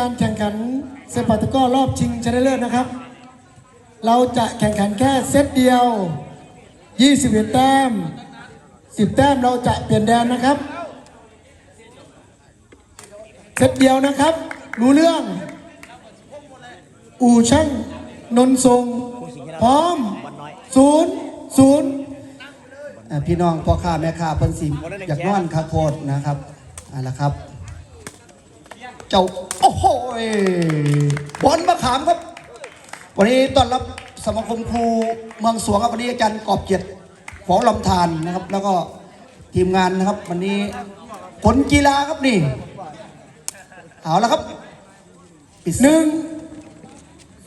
การแข่งขันเซปัตะก้อรอบชิงชนะเลิศนะครับ เราจะแข่งขันแค่เซตเดียว 21 แต้ม 10 แต้มเราจะเปลี่ยนแดนนะครับ เซตเดียวนะครับ รู้เรื่อง อู่ช่างนนทรงพร้อมศูนย์ศูนย์พี่น้องพ่อค้าแม่ค้าเพิ่นสิอยากนอนคาโคตรนะครับอ่าละครับ เจ้า โอ้โหยบอลมะขามครับ วันนี้ต้อนรับสมาคมครูเมืองสวงครับวันนี้อาจารย์กอบเกียรติฝอลำธารนะครับ แล้วก็ทีมงานนะครับ วันนี้ผลกีฬาครับนี่ เอาละครับปิดหนึ่ง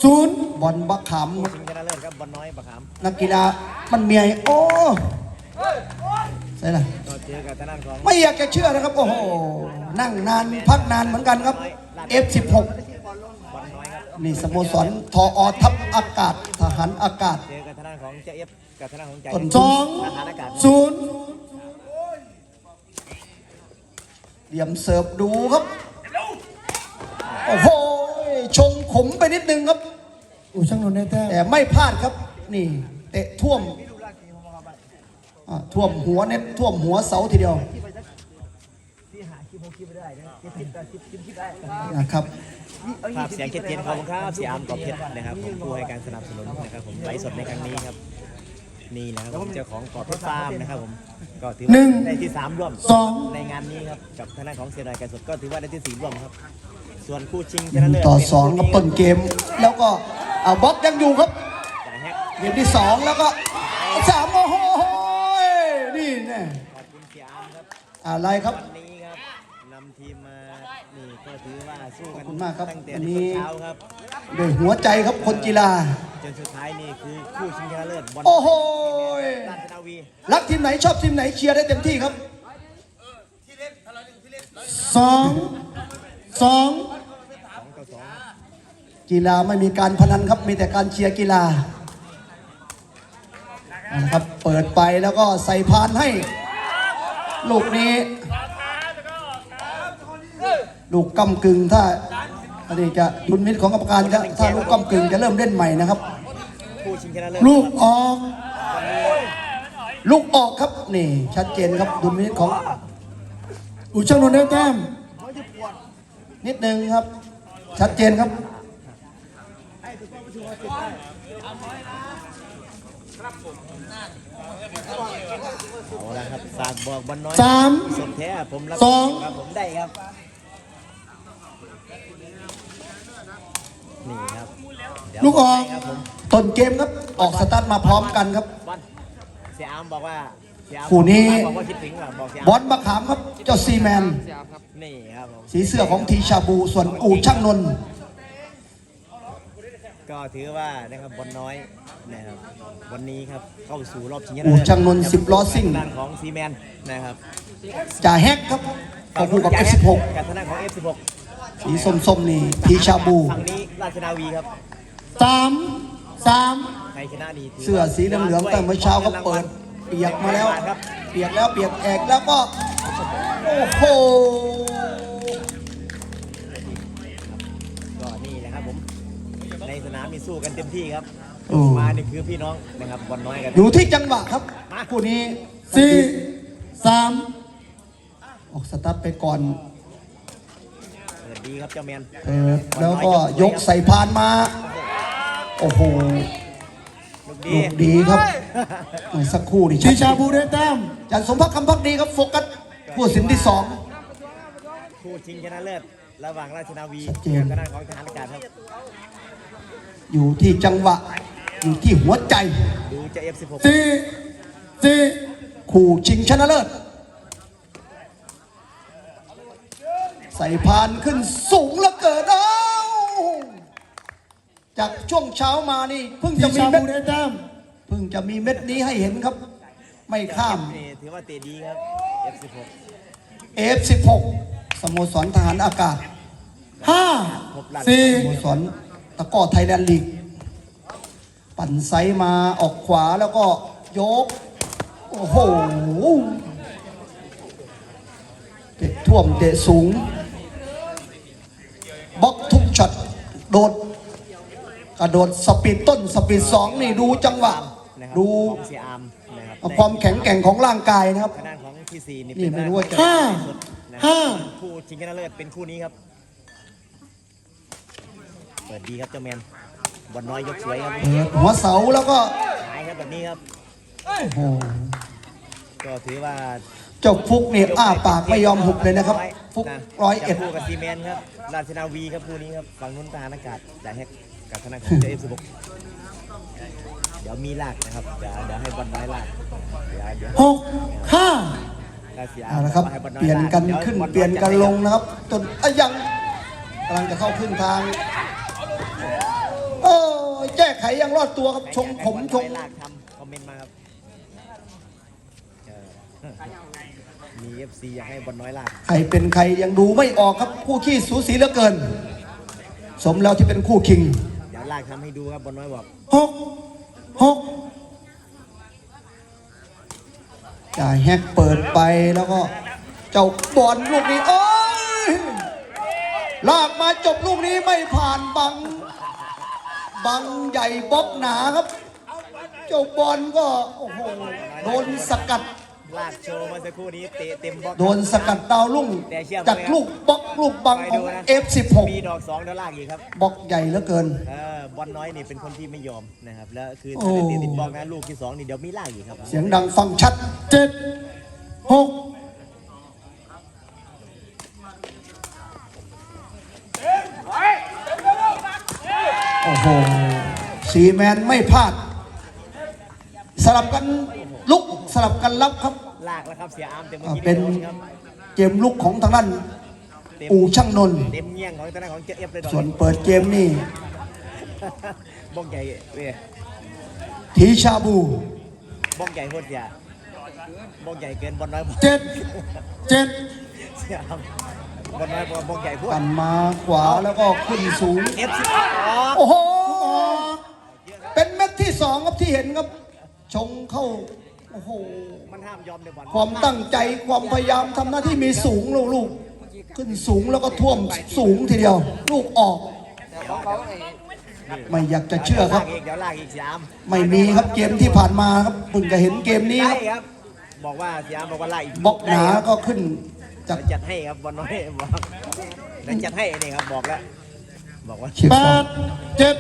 ศูนย์บอลมะขามชิงชนะเลิศครับบอลน้อยปะขามนักกีฬามันเมียโอ้ ใช่ละก็เจอกับทางด้านของไม่อยากจะเชื่อนะครับ โอ้โห นั่งนานพักนานเหมือนกันครับ F16 บอลน้อยครับนี่สโมสรทออทัพอากาศ ทหารอากาศเจอกับทางด้านของเจเอฟกับทางด้านของใจต้นสองทหารอากาศศูนย์เหลี่ยมเสิร์ฟดูครับ โอ้โห ชงขมไปนิดนึงครับอู่ช่างนนท์ได้แต้มแต่ไม่พลาดครับ นี่ เตะท่วมอ่า ท่วมหัวเน็ตท่วมหัวเสาทีเดียวนะครับภาพเสียงเจ็ดๆขอบคุณครับเสียอามกอบเพชรนะครับผมผู้ให้การสนับสนุนนะครับผมไลฟ์สดในครั้งนี้ครับนี่นะครับผมเจ้าของกอบเพชรฟาร์มนะครับผมก็ถือว่าได้ที่สามร่วมสองในงานนี้ครับกับทางด้านของเสียดายการสดก็ถือว่าได้ที่สี่ร่วมครับ ส่วนคู่ชิงชหนะนึ่งเลิศต่อสองป็ครับต้นเกม แล้วก็เอาบล็อกยังอยู่ครับจ่ายแฮกเกมที่สองแล้วก็สามโอ้โหนี่แน่ ขอบคุณเสียอามครับ อะไรครับ วันนี้ครับนำทีมมานี่ก็ถือว่าสู้กันขอบคุณมากครับตั้งแต่วันในนี้ ช่วงเช้าครับด้วยหัวใจครับคนกีฬา จนสุดท้ายนี่คือคู่ชิงชนะเลิศบอลโอ้โหราชนาวีรักทีมไหนชอบทีมไหนเชียร์ได้เต็มที่ครับสองสองสองต่อสองกีฬาไม่มีการพนันครับมีแต่การเชียร์กีฬาเอาละครับเปิดไปแล้วก็ใส่พานให้ ลูกนี้ ลูกกำกึ่งถ้าอันนี้จะดุลมิตรของกรรมการจะถ้าลูกกำกึ่งจะเริ่มเล่นใหม่นะครับคู่ชิงชนะเลิศลูกออก ลูกออกครับนี่ ชัดเจนครับดุลมิตรของอู่ช่างนนท์ได้แต้มนิดนึงครับ ชัดเจนครับ เอาละครับฝากบอกบอลน้อยสามสดแท้ผมรับสองครับผมได้ครับ นี่ครับเดี๋ยวลูกออกครับผมต้นเกมครับออกสตาร์ทมาพร้อมกันครับบอลเสียอามบอกว่าเสียอามคู่นี้บอกว่าคิดถึงว่ะบอกเสียอาบมอลมะขามครับเจ้าซีแมนนี่ครับผมสีเสื้อของทีชาบูส่วนอู่ช่างนนท์ ก็ถือว่านะครับบอลน้อยนะครับวันนี้ครับเข้าสู่รอบชิงชนะอู่เลิศช่างนนท์สิบล้อซิ่ง ทางด้านของซีแมนนะครับจ่าแฮกครับของคู่กับ F16 กับทางด้านของ F16 สีส้มๆนี่ทีชาบูฝั่งนี้ราชนาวีครับสามสาม ใครชนะนี่ถืเสื้อสีเหลืองๆตั้งเมื่อเช้าก็เปิด เปียกมาแล้ว ครับ เปียกแล้วเปียกแอกแล้วก็ โอ้โหามมีสู้กันเต็มที่ครับโอ้ มานี่คือพี่น้องนะครับบอลน้อยกัน อยู่ที่จังหวะครับคู่นี้สี่สามออกสตาร์ทไปก่อนเปิดดีครับเจ้าแมนเปิดแล้วก็ยกใส่พานมา โอ้โหลูกลูดีกดีครับเมื่อสักครู่นี่ทีชัดชาบูได้แต้มจันสมพักดิ์คำพักดีครับโฟกัสผู้สินที่สอง คู่ชิงชนะเลิศระหว่างราชนาวีชัดเจน กับทางด้านของทหารอากาศครับ อยู่ที่จังหวะ อยู่ที่หัวใจดูจะ F16 สี่สี่คู่ชิงชนะเลิศ ใส่พานขึ้นสูงเหลือเกินเอ้าจากช่วงเช้ามานี่เพิ่งทีจะมีชาเม็บูดได้แต้มเพิ่งจะมีเม็ดนี้ให้เห็นครับ ไม่ข้าม นี่ถือว่าเตะดีครับ F16 F16 สโมสรทหารอากาศห้าสี่สโมสร ตะกร้อไทยแลนด์ลีก ปั่นไซส์มาออกขวาแล้วก็ยก โอ้โหเตะท่วมเตะสูงบล็อกโดด กระโดดสปีดต้นสปีดสองนี่ดูจังหวะ นะครับดู ของเสียอาร์มนะครับความแข็งแกร่งของร่างกายนะครับ ทางด้านของที่สี่นี่นี่เป็นไม่รู้ว่าจะ ห้านะห้า คู่ชิงชนะเลิศเป็นคู่นี้ครับ เปิดดีครับเจ้าแมนบอลน้อยยกสวยครับเปิดหัวเสาแล้วก็หายครับแบบนี้ครับ โอ้โหก็ถือว่าเจ้าฟุกนี่อ้าปากไม่ยอมหุบเลยนะครับ ฟุกนะร้อยเอ็ดจับคู่กับซีเมนต์ครับ ราชนาวีครับคู่นี้ครับ ฝั่งนู้นทหารอากาศจะให้กับธนาคารเจเอฟสิบกเดี๋ยวมีลากนะครับ เดี๋ยวเดี๋ยวให้บอลน้อยลากเดี๋ยวเดี๋ยวหกห้าได้เสียเอาละครับให้อลเปลี่ยนกันดี๋วขึ้นบอเปลี่ยนกันจัดให้ลงนะครับ จนอะยังกำลังจะเข้าครึ่งทาง โอ้ยแก้ไขยังรอดตัวครับชงผมชงลากทำคอมเมนต์มาครับเออมี FC อยากให้บอลน้อยลากใครเป็นใครยังดูไม่ออกครับคู่ขี้สูสีเหลือเกิน สมแล้วที่เป็นคู่คิงเดี๋ยวลากทำให้ดูครับบอลน้อยบอกหกหกจ่ายแฮกเปิดไปแล้วก็ เจ้าบอลลูกนี้โอ้ยลากมาจบลูกนี้ไม่ผ่านบัง บังใหญ่บล็อกหนาครับ เจ้าบอลก็โอ้โหโดนสกัด ลากโชว์เมื่อสักครู่นี้เตะเต็มบล็อก โดนสกัดดาวลุ่งแต่เชื่อไหมจากลูกบล็อกลูกบังไปขอดูงนะ F16 มีดอกสองเดี๋ยวลากอีกครับบล็อกใหญ่เหลือเกิน เออบอลน้อยนี่เป็นคนที่ไม่ยอมนะครับแล้วคือโอ้ถ้าได้เตะติดบล็อกนะลูกที่สองนี่เดี๋ยวมีลากอีกครับ เสียงดังฟังชัดเจ็ดหก โอ้โหสีแมนไม่พลาด สลับกันลุกสลับกันรับครับ ลากแล้วครับเสียอาร์มเต็มเมื่ออ่ากี้เป็นโดนครับเกมลุกของทางด้านเต็มอู่ช่างนนท์เต็มเงี้ยงของตนาของเจเอฟเลยดอกส่วนเปิดเกมนี่บ้องใหญ่เว้ยทีชาบูบ้องใหญ่โคตรเสียบ้องใหญ่เกินบอลน้อยบอกเจ็ดเจ็ดเสียอาร์ม บอลน้อยบอกบ้องใหญ่พวกปั่นมาขวาแล้วก็ขึ้นสูง เอฟซีออกโอ้โห เป็นเม็ดที่สองครับที่เห็นครับ ชงเข้า โอ้โห มันห้ามยอมในบอลความตั้งใจความพยายามทำหน้าที่มีสูงลูกๆขึ้นสูงแล้วก็ท่วมสูงทีเดียว ลูกออก ไม่อยากจะเชื่อครับลากอีกเดี๋ยวลากอีกเสียอาร์มไม่มีครับเกมที่ผ่านมาครับเพิ่งจะเห็นเกมนี้คใช่รับ ครับ บอกว่าเสียอาร์มบอกว่าลากอีกบล็อกหนาได้ครับก็ขึ้น จากเดี๋ยวจัดให้ครับบอลน้อยบอกเดี๋ยวจัดให้นี่ครับบอกแล้วบอกว่าเช็คแปสองดเจ็ด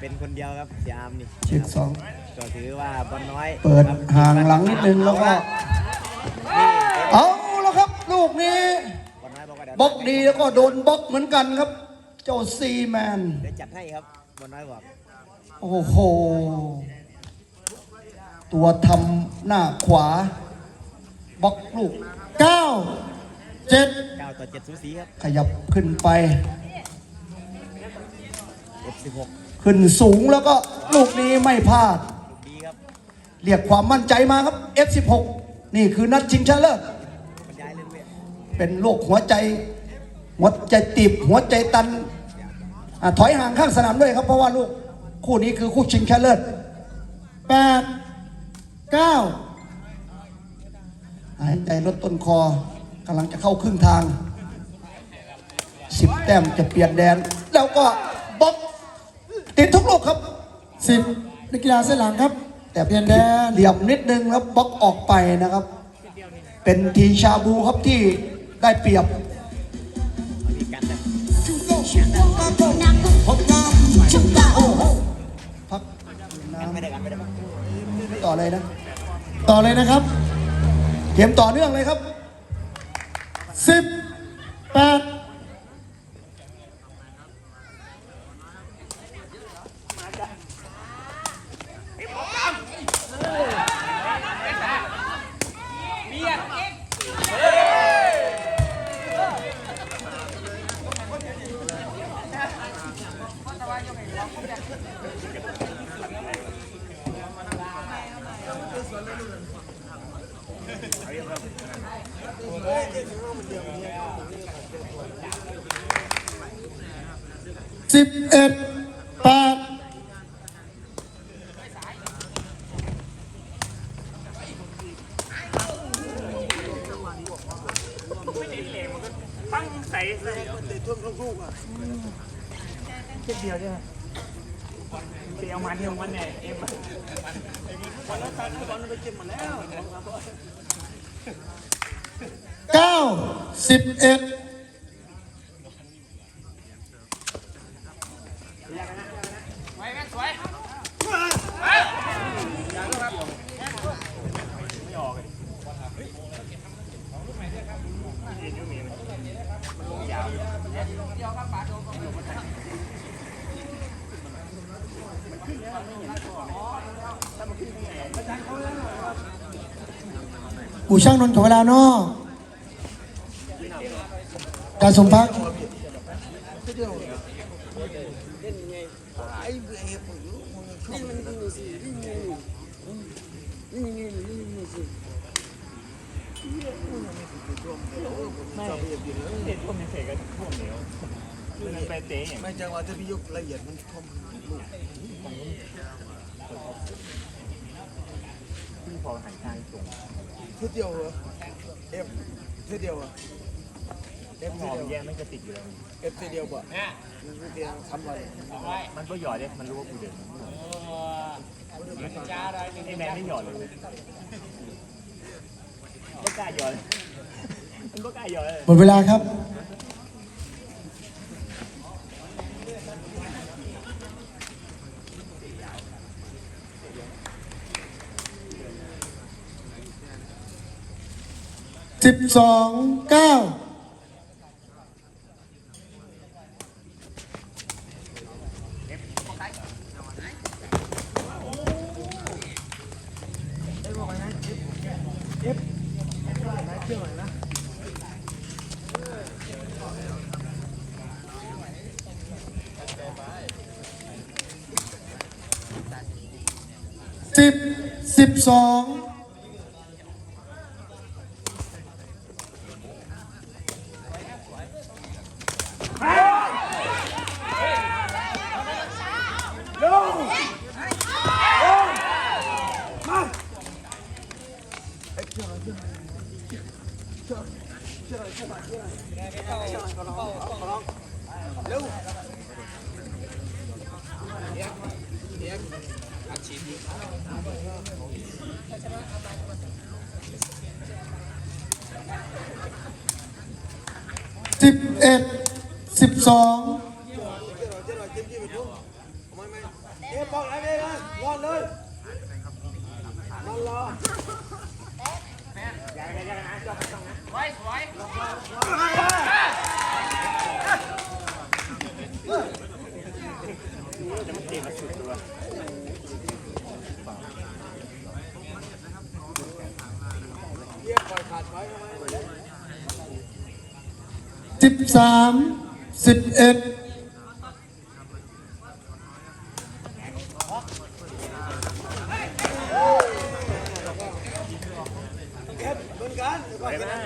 เป็นคนเดียวครับเสียอาร์มนี่เช็คสองก็ถือว่าบอลน้อยเปิดครับห่างหลังนิดนึงแล้วก็นี่เอาแล้วครับ ลูกนี้บอลน้อยบอกว่าเดี๋ยวบล็อกดีแล้วก็โดนบล็อกเหมือนกันครับ เจ้าซีแมน เดี๋ยวจัดให้ครับบอลน้อยบอกโอ้โห ตัวทำหน้าขวาบล็อกลูกเก้า เจ็ด9ต่อ7สูสีครับขยับขึ้นไป F16 ขึ้นสูงแล้วก็ลูกนี้ไม่พลาดลูกดีครับเรียกความมั่นใจมาครับ F16 นี่คือนัดชิงชนะเลิศบรรยายเล่นเว้ยเป็นโรคหัวใจ หัวใจตีบหัวใจตันอาถอยห่างข้างสนามด้วยครับ เพราะว่าลูกคู่นี้คือคู่ชิงชนะเลิศแปดเก้าหายใจลดต้นคอ กำลังจะเข้าครึ่งทางสิบแต้มจะเปลี่ยนแดน แล้วก็บล็อกติดทุกลูกครับสิบนักกีฬาเส้นหลังครับ แต่เปลี่ยนแดนเหลี่ยมนิดนึงแล้วบล็อกออกไปนะครับ เป็นทีชาบูครับที่ได้เปรียบมีกันนะพักกันไม่ได้กันไม่ได้ปะต่อเลยนะ ต่อเลยนะครับ เกมต่อเนื่องเลยครับ 10 8 ใช่ไหมเดียวมันเดียวมันเนี่ยเอ็มวันนั้นตอนบอลไปเจ็บหมดแล้วเก้าสิบเอ็ด งนนท์ขอเวลานอกการสมพักดิ์เด็ดพวกนี้วเหนียวมันไปเตะอย่างไม่จังหวะที่พี่ยกละเอียดมันคมลูก ที่พอหันทางตรงทีเดียวเหรอเอฟทีเดียวเหรอเอฟหทีอมเดียวแย่ไม่กระติกอยู่แล้ว เอฟทีเดียวป่ะมันทีเดียวทำอะไรมันก็หยอดเลยมันรู้ว่ากูเดินไอ้แมนไม่หยอดเลยไม่กล้าหยอดมันก็กล้าหยอดเลยหมดเวลาครับ สิบสองเก้าสิบสิบสอง เอฟบอกอะไรเลยนะนอนเลยนอนรอเตะมาสุดตัวเยี่ยมปล่อยขาดไว้ทำไมสิบสามสิบเอ็ด เอฟเหมือนกันเดี๋ยวก่อน ไปมา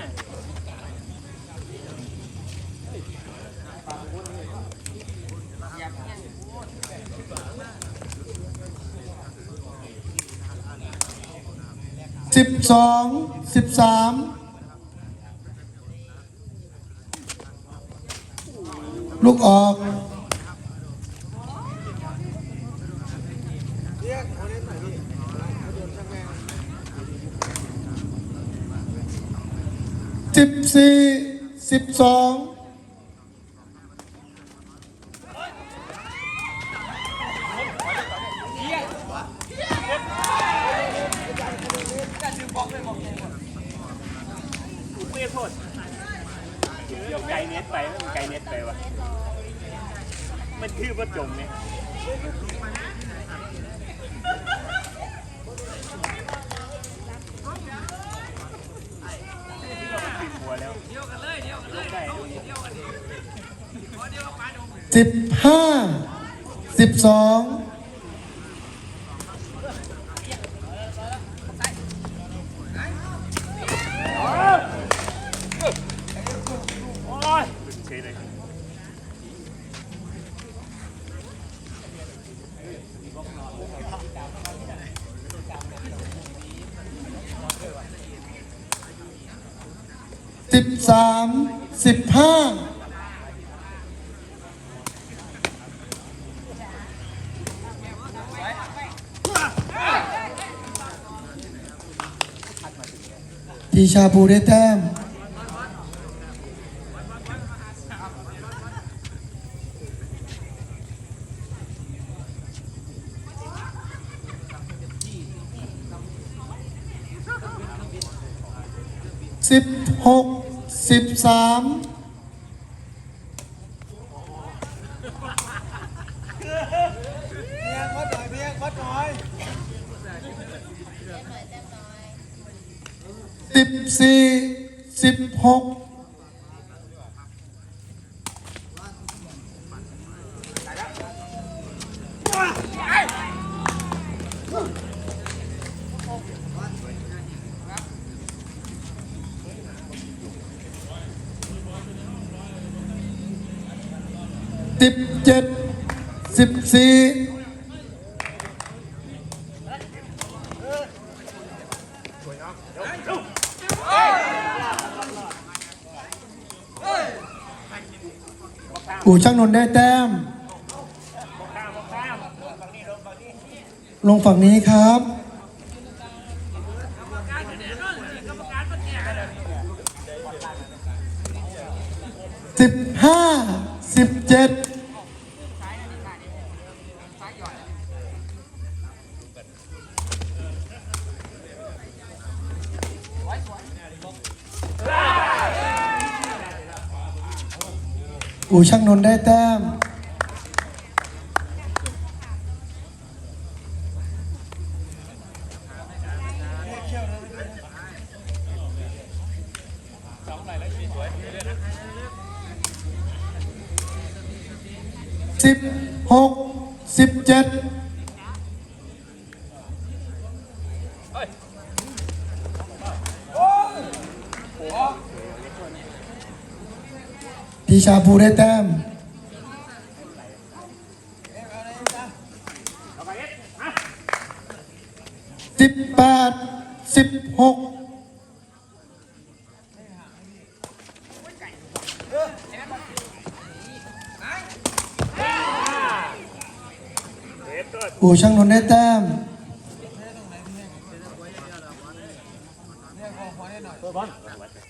สิบสองสิบสามลูกออก เรียกคนนี้หน่อยพี่เขาโดนช่ ลูกออกสิบสี่สิบสอง สามสิบห้าปีชาบูได้แต้มสิบหก สิบสามเพียงวัดหน่อยเพียงวัดหน่อยสิบสี่สิบหก สี่อู่ช่างนนท์ได้แต้ม ลงฝั่งนี้ครับ สิบห้าสิบเจ็ด ช่างนนท์ได้แต้ม ชาบูได้แต้มสิบแปดสิบหกอู่ช่างนนท์ได้แต้มเ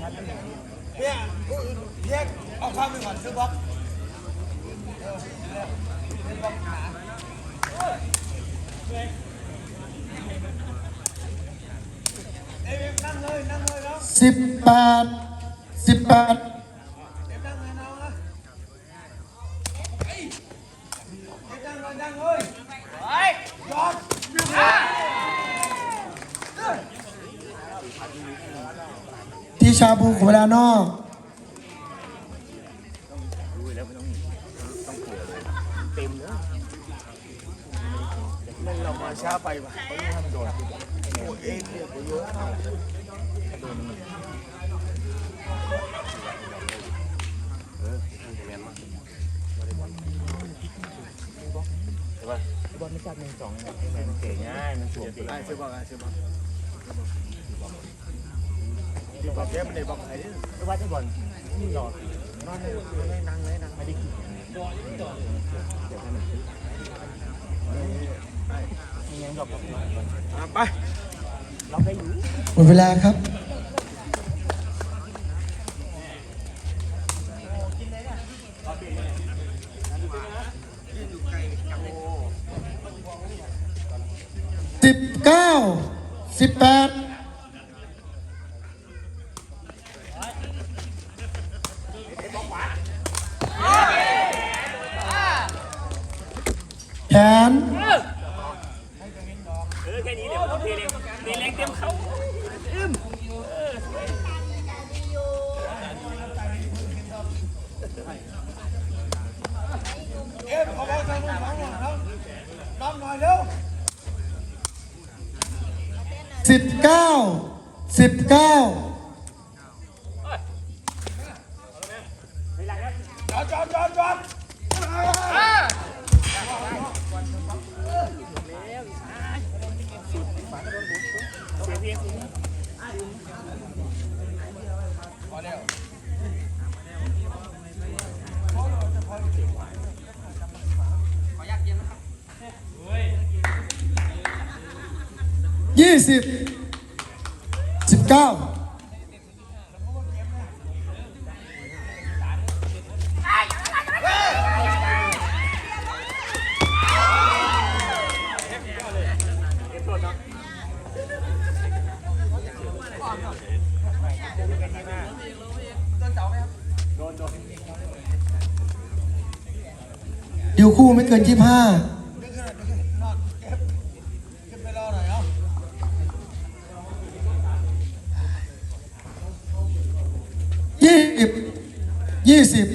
พียเพียเอาข้ามไปก่อนซื้อบล็อกเออซื้อบล็อกขาเอ้ยนั่งเลยนั่งเลยแล้วสิบแปดสิบแปด ง่ายมันสวมได้ใช่ป่ะใช่ป่ะที่บอกแย่มันได้บอกใครว่าที่บอลนี่หรอนอนเลยนั่งเลยนั่งไม่ได้กินไปเราไปอยู่หมดเวลาครับ สิบเก้าสิบเก้า ดี๋ยวคู่ไม่เกินยี่ห้าขึ้นไปรอหน่อยเนายี่สิบยี่สิบ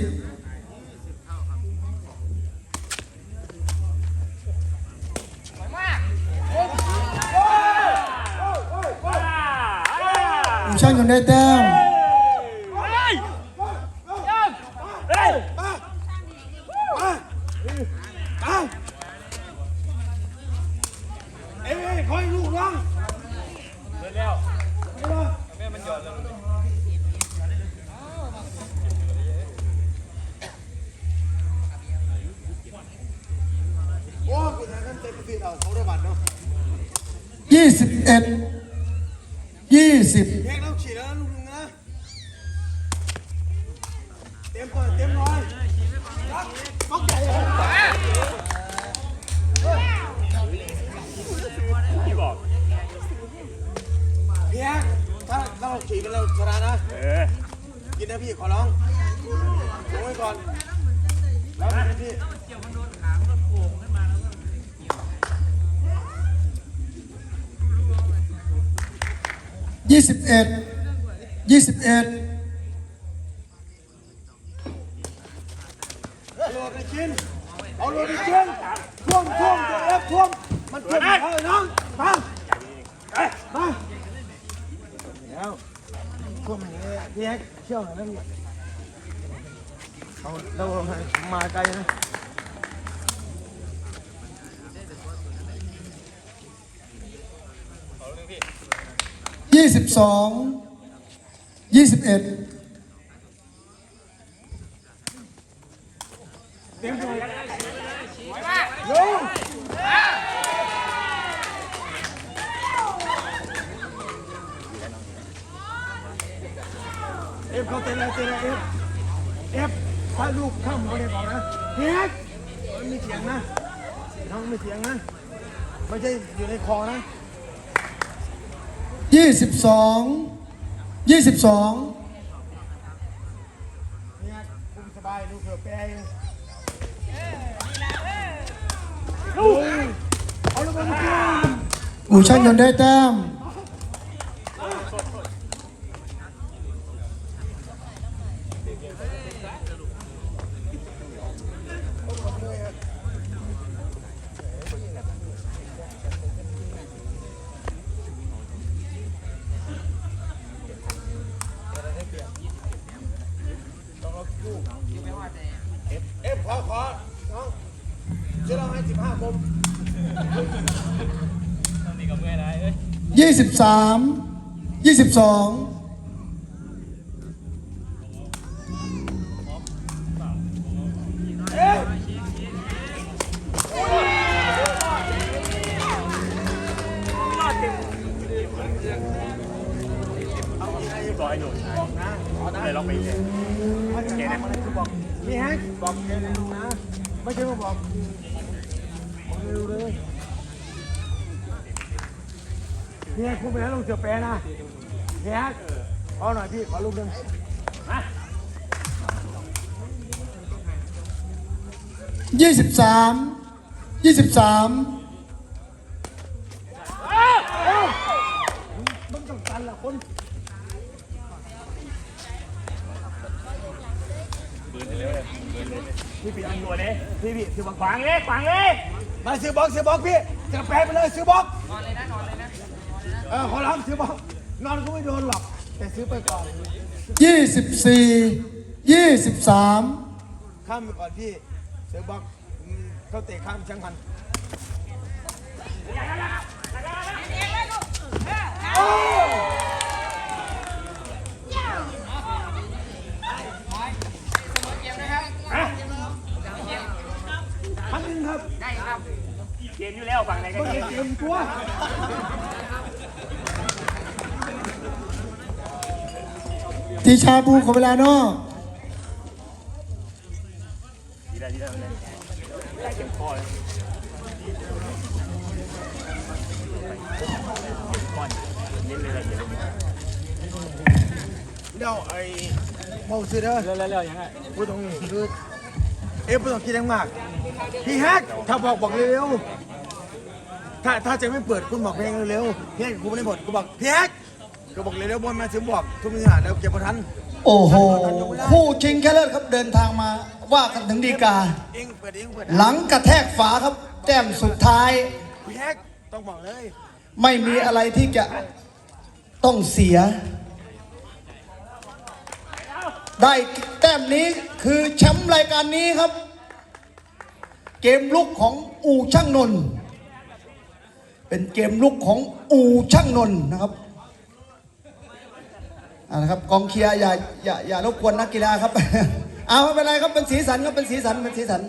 ยี่สิบเอ็ดยี่สิบเพลงต้องฉีดแล้วลูกนึงนะเต็มก่อนเต็มร้อยต้องใหญ่เลยพี่บอกพี่แอ๊กถ้าเราฉีดกันเราชนะนะเออกินนะพี่ขอร้องลงไว้ก่อนแล้วพี่ ยี่สิบเอ็ดยี่สิบเอ็ดเอาลดไปกินเอาโหลดไปกินท่วมท่วมเอฟท่วมมันท่วมเขาเลยน้องมามาแล้วท่วมอย่างนี้พี่แอ๊กเชี่ยวหน่อยนะเอาเรามาไกลนะ ยี่สิบสองยี่สิบเอ็ด สิบสองยี่สิบสองเนี่ยคุณสบายดูเผื่อแปรเองเอาลูกบอลมากินอูช่างยนได้แต้ม 23 22 เนี่ยคุณไปแล้วลงเสือแปรนะเนี่ยเอาหน่อยพี่ขอลูกหนึ่งยี่สิบสามยี่สิบสามมันต้องกันละคนพี่ปิดตัวเลยพี่พี่ถือขวางเลยขวางเลยมาซื้อบล็อกซื้อบล็อกพี่จะแปรไปเลยซื้อบล็อก เออขอร้องซื้อบอกนอนก็ไม่โดนหรอก แต่ซื้อไปก่อนยี่สิบสี่ยี่สิบสามข้ามไปก่อนพี่ซื้อบอกอืมเขาเตะข้ามช่างพันพันหนึ่งครับเกมอยู่แล้วฝั่งไหนก็ก็เกเกมมตัว ทีชาบูขอเวลานอกดีแล้วดีแล้วเลยได้เกมข้อเลยก่อนเล่นเลยอะไรอย่างเงี้ยเดี๋ยวไอ้เมาซื้อเด้อเร็วเร็วยังไงพูดตรงนี้คือเอฟไม่ต้องคิดแรงมาก พี่แฮกถ้าบอกบอกเร็วๆถ้าถ้าจะไม่เปิดคุณบอกเพลงเร็วๆเพลงกูไม่ได้บทกูบอกพี่แฮก ก็บอกเร็วๆบนมาถึงบอกทุกเนื้อแล้วเก็บมาทันโอ้โห คู่ชิงแค่เลิศครับเดินทางมาว่ากันถึงดีกา เองเปิดเองเปิดหลังกระแทกฝาครับ แต้มสุดท้าย พี่แฮกต้องบอกเลยไม่มีอะไรที่จะต้องเสีย ได้แต้มนี้คือแชมป์รายการนี้ครับ เกมลุกของอูช่างนนท์เป็นเกมลุกของอูช่างนนท์นะครับ อาละครับกองเชียร์อย่าอย่าอย่ารบกวนนักกีฬาครับ เอาไม่เป็นไรครับเป็นสีสันครับเป็นสีสันเป็นสีสัน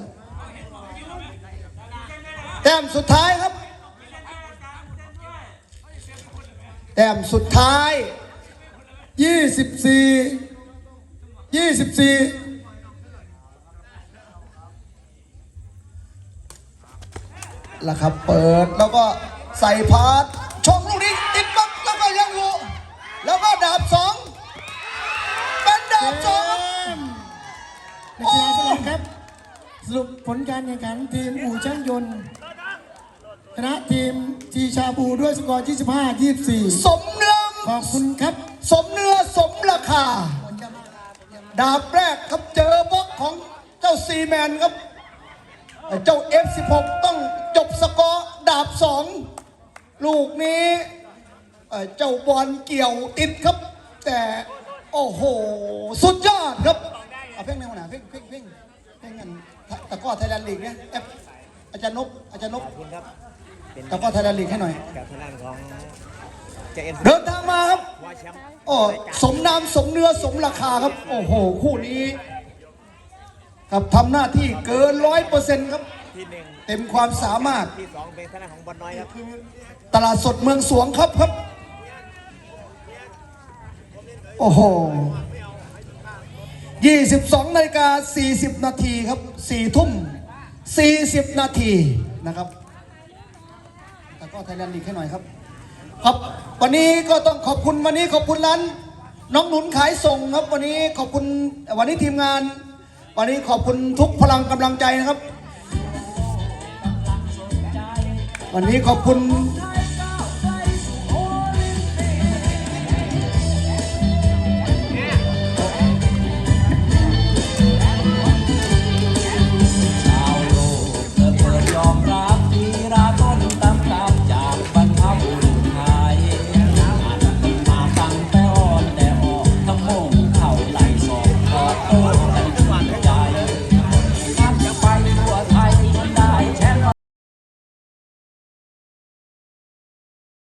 แต้มสุดท้ายครับ แต้มสุดท้ายยี่สิบสี่ยี่สิบสี่ล่ะครับเปิดแล้วก็ใส่พาร์ทชงลูกนี้ติดบล็อกแล้วก็ยังอยู่แล้วก็ดาบสอง เป็นดาบสองครับนักกีฬาสลับครับ สรุปผลการแข่งขันทีมอู่ช่างยนต์ชนะทีมทีชาบูด้วยสกอร์ 25 24สมเนื้อขอบคุณครับ สมเนื้อสมราคา ดาบแรกครับเจอบล็อกของเจ้าซีแมนครับ เจ้า F16 ต้องจบสกอร์ดาบสองลูกนี้เอ่อเจ้าบอลเกี่ยวติดครับ แต่ โอ้โห สุดยอดครับเอาเพ่งในหัวหน้าเพ่งเพ่งเพ่งเพ่งกันตะกร้อไทยแลนด์ลีกเนี่ยเอฟอาจารย์นบอาจารย์นบขอบคุณครับเป็นตะกร้อไทยแลนด์ลีกให้หน่อยการทางด้านของเจเอ็นเดินทางมาครับว่าแชมป์โอ้สมน้ำสมเนื้อสมราคาครับ โอ้โห คู่นี้ครับทำหน้าที่เกินร้อยเปอร์เซ็นต์ครับที่หนึ่งเต็มความสามารถที่สองเป็นทางด้านของบอลน้อยครับตลาดสดเมืองสวงครับครับ โอ้โห22นาฬิกา40 นาทีครับ4ทุ่ม 40 นาทีนะครับแต่ก็ไทยแลนด์ลีกให้หน่อยครับ ครับวันนี้ก็ต้องขอบคุณวันนี้ขอบคุณร้านน้องหนุนขายส่งครับ วันนี้ขอบคุณวันนี้ทีมงาน วันนี้ขอบคุณทุกพลังกำลังใจนะครับ วันนี้ขอบคุณ